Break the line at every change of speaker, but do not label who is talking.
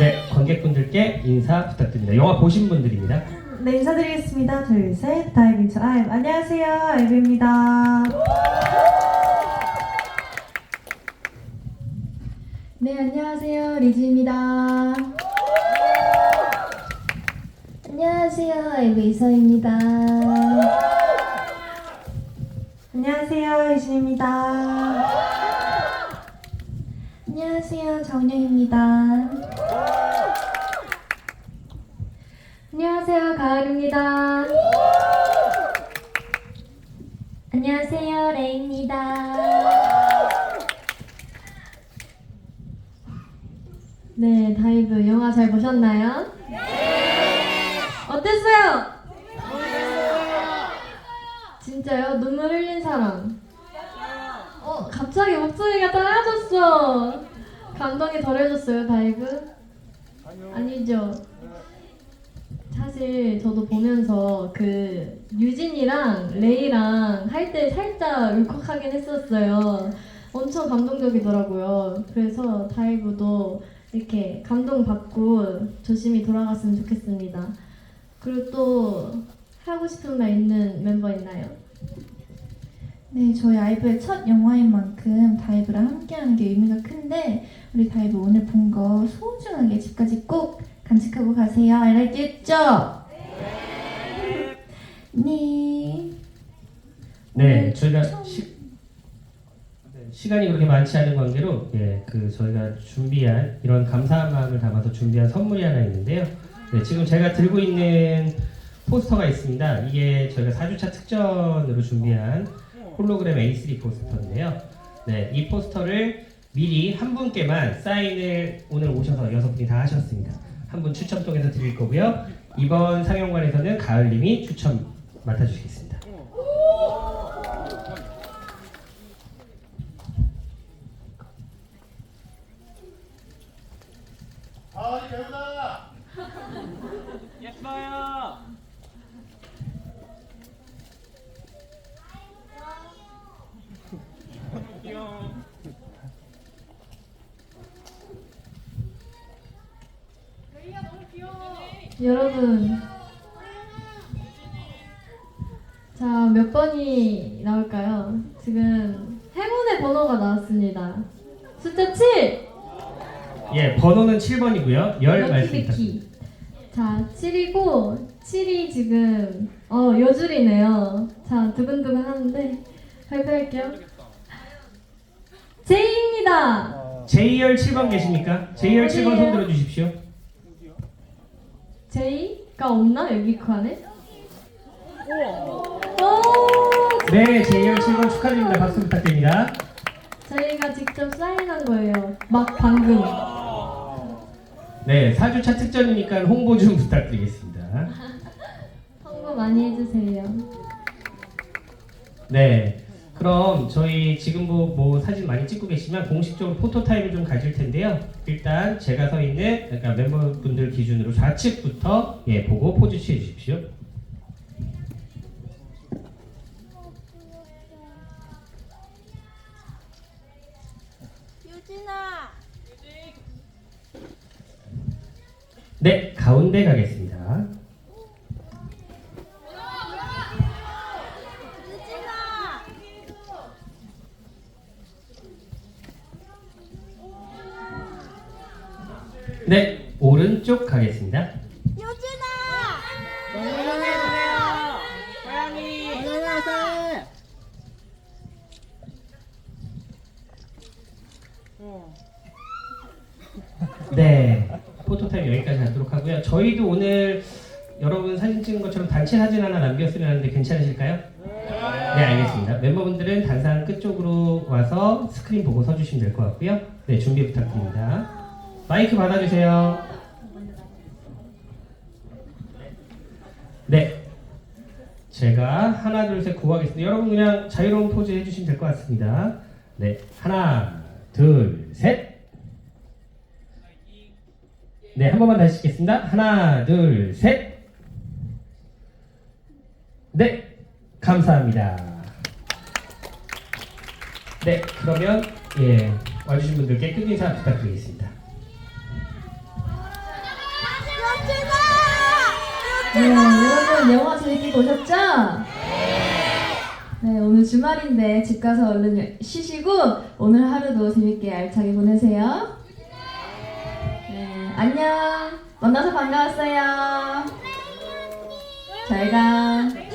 네, 관객분들께 인사 부탁드립니다. 영화 보신 분들입니다.
네, 인사드리겠습니다. 둘, 셋. 다이브 인투 아임. 안녕하세요. 아이브입니다.
네, 안녕하세요. 리즈입니다. 안녕하세요. 아이브 이서입니다.
안녕하세요. 이진입니다.
안녕하세요. 정녀입니다. 안녕하세요. 가을입니다. 안녕하세요. 레이입니다. 네, 다이브 영화 잘 보셨나요? 네! 어땠어요? 진짜요? 눈물 흘린 사람. 어, 갑자기 목소리가 떨어졌어. 감동이 덜해졌어요, 다이브? 아니죠. 사실 저도 보면서 그 유진이랑 레이랑 할 때 살짝 울컥하긴 했었어요. 엄청 감동적이더라고요. 그래서 다이브도 이렇게 감동받고 조심히 돌아갔으면 좋겠습니다. 그리고 또 하고 싶은 말 있는 멤버 있나요?
네, 저희 아이브의 첫 영화인 만큼 다이브랑 함께하는 게 의미가 큰데 우리 다이브 오늘 본 거 소중하게 집까지 꼭 간직하고 가세요. 알겠죠? 네.
네, 저희가 시, 네, 시간이 그렇게 많지 않은 관계로 예, 그 저희가 준비한 이런 감사한 마음을 담아서 준비한 선물이 하나 있는데요. 네, 지금 제가 들고 있는 포스터가 있습니다. 이게 저희가 4주차 특전으로 준비한 홀로그램 A3 포스터인데요. 네, 이 포스터를 미리 한 분께만 사인을 오늘 오셔서 여섯 분이 다 하셨습니다. 한 분 추첨 통해서 드릴 거고요. 이번 상영관에서는 가을님이 추첨 맡아주시겠습니다.
예뻐요. 귀여워.
여러분 자 몇 번이 나올까요? 지금 행운의 번호가 나왔습니다 숫자 7!
예, 번호는 7번이고요. 열 말씀 부탁드립니다.
럭키비키 자 7이고 7이 지금 어 여줄이네요 자 두근두근 하는데 발표할게요 제이입니다
JR 7번 계십니까? JR 7번 손? 들어 주십시오.
제이가 없나 여기 그 안에? 오
네, JR 7번 축하드립니다. 박수 부탁드립니다.
저희가 직접 사인한 거예요. 막 방금.
네, 4주차 특전이니까 홍보 좀 부탁드리겠습니다.
홍보 많이 해주세요.
네. 그럼 저희 지금 뭐, 뭐 사진 많이 찍고 계시면 공식적으로 포토 타임을 좀 가질 텐데요. 일단 제가 서 있는 그러니까 멤버분들 기준으로 좌측부터 예, 보고 포즈 취해 주십시오.
유진아.
네, 가운데 가겠습니다.
유진아.
네, 오른쪽 가겠습니다.
유진아.
고양이.
네, 포토타임 여기까지 하도록 하고요. 저희도 오늘 여러분 사진 찍은 것처럼 단체 사진 하나 남겼으면 하는데 괜찮으실까요? 네, 알겠습니다. 멤버분들은 단상 끝쪽으로 와서 스크린 보고 서주시면 될 것 같고요. 네, 준비 부탁드립니다. 마이크 받아주세요. 네, 제가 하나, 둘, 셋 구하겠습니다. 여러분 그냥 자유로운 포즈 해주시면 될 것 같습니다. 네, 하나, 둘, 셋. 네, 한 번만 다시 찍겠습니다. 하나, 둘, 셋. 네, 감사합니다. 네, 그러면 예 와주신 분들께 끝 인사 부탁드리겠습니다.
네, 여러분 영화 재밌게 보셨죠? 네, 오늘 주말인데 집 가서 얼른 쉬시고 오늘 하루도 재밌게 알차게 보내세요. 네, 안녕. 만나서 반가웠어요. 잘 가.